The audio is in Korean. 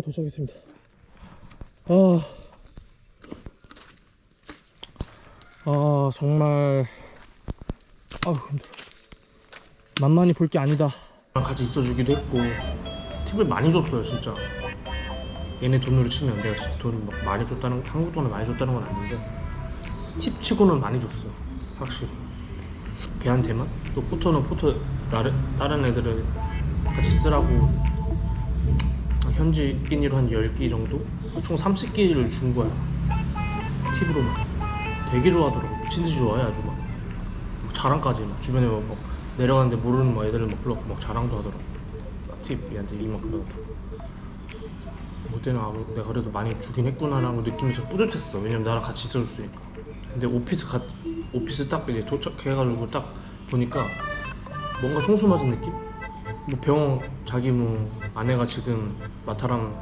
도착했습니다. 아, 아 정말 아우 힘들어. 만만히 볼 게 아니다. 같이 있어주기도 했고 팁을 많이 줬어요 진짜. 얘네 돈으로 치면 내가 진짜 돈을 막 많이 줬다는 한국 돈을 많이 줬다는 건 아닌데 팁 치고는 많이 줬어 확실히. 걔한테만 또 포토 다른 다른 애들을 같이 쓰라고 현지 끼니로 한 10개 정도? 총 30개를 준 거야. 팁으로만 되게 좋아하더라고. 미친듯이 좋아해 아주 막. 자랑까지 막. 주변에 막, 막 내려가는데 모르는 막 애들을 막 불러갖고 막 자랑도 하더라고. 팁 얘한테 이만큼 받았다고 그때는 아 내가 그래도 많이 주긴 했구나라고 느끼면서 뿌듯했어. 왜냐면 나랑 같이 있어줬으니까. 근데 오피스 가, 오피스 딱 이제 도착해가지고 딱 보니까 뭔가 통수 맞은 느낌? 뭐 병원 자기 뭐 아내가 지금 마타랑